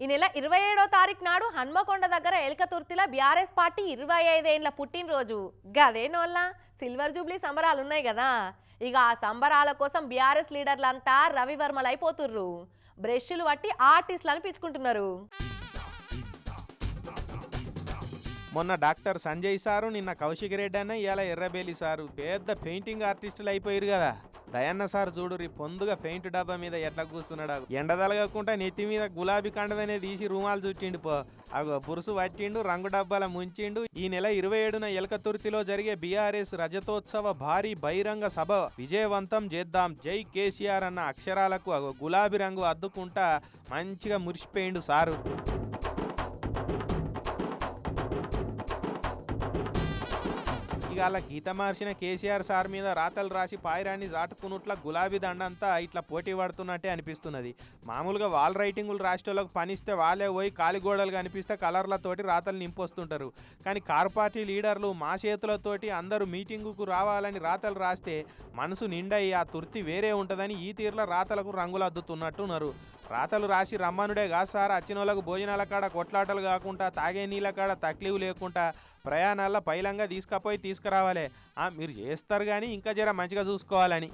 ఈ నెల ఇరవై ఏడో తారీఖు నాడు హన్మకొండ దగ్గర ఎలకతుర్తిలో బీఆర్ఎస్ పార్టీ ఇరవై ఐదేండ్ల పుట్టినరోజు. గదేనోళ్ళ సిల్వర్ జూబ్లీ సంబరాలు ఉన్నాయి కదా ఇక ఆ సంబరాల కోసం బీఆర్ఎస్ లీడర్లంతా రవివర్మలు అయిపోతుర్రు. బ్రష్లు పట్టి ఆర్టిస్టులు అనిపించుకుంటున్నారు. మొన్న డాక్టర్ సంజయ్ సారు నిన్న కౌశిక్ రెడ్డి అన్న ఇలా ఎర్రబేలి సారు. పెద్ద పెయింటింగ్ ఆర్టిస్టులు అయిపోయారు కదా దయన్న సార్ చూడురి పొందుగా పెయింట్ డబ్బా మీద ఎట్లా కూర్చున్నాడు ఎండ తలగకుండా నెత్తి మీద గులాబీ కండవనే తీసి రూమాలు చుట్టిండు పో. అగో బురుసు పట్టిండు రంగు డబ్బాల ముంచిండు. ఈ నెల ఇరవై ఏడున ఎలకతుర్తిలో జరిగే బీఆర్ఎస్ రజతోత్సవ భారీ బహిరంగ సభ విజయవంతం చేద్దాం. జై కేసీఆర్ అన్న అక్షరాలకు అగో గులాబీ రంగు అద్దుకుంటా మంచిగా మురిసిపోయిండు సారు. ఇవాళ గీత మార్చిన కేసీఆర్ సార్ మీద రాతలు రాసి పాయిరాన్ని దాటుకున్నట్ల గులాబీ దండంతా ఇట్లా పోటీ పడుతున్నట్టే అనిపిస్తున్నది. మామూలుగా వాల్ రైటింగులు రాష్ట్రాలకు పనిస్తే వాళ్ళే పోయి కాలిగోడలు కనిపిస్తే కలర్లతోటి రాతలు నింపొస్తుంటారు. కానీ కార్ పార్టీ లీడర్లు మా చేతులతోటి అందరూ మీటింగుకు రావాలని రాతలు రాస్తే మనసు నిండయి ఆ తుర్తి వేరే ఉంటుందని ఈ తీరులో రాతలకు రంగులు అద్దుతున్నట్టున్నారు రాతలు రాసి రమ్మనుడే కాదు సార్ వచ్చిన వాళ్ళకు భోజనాల కాడ కొట్లాటలు కాకుండా తాగే నీళ్ళ కాడ తక్లీవు లేకుండా ప్రయాణాల్లో పైలంగా తీసుకపోయి తీసుకురావాలి. ఆ, మీరు చేస్తారు కానీ ఇంకా జర మంచిగా చూసుకోవాలని.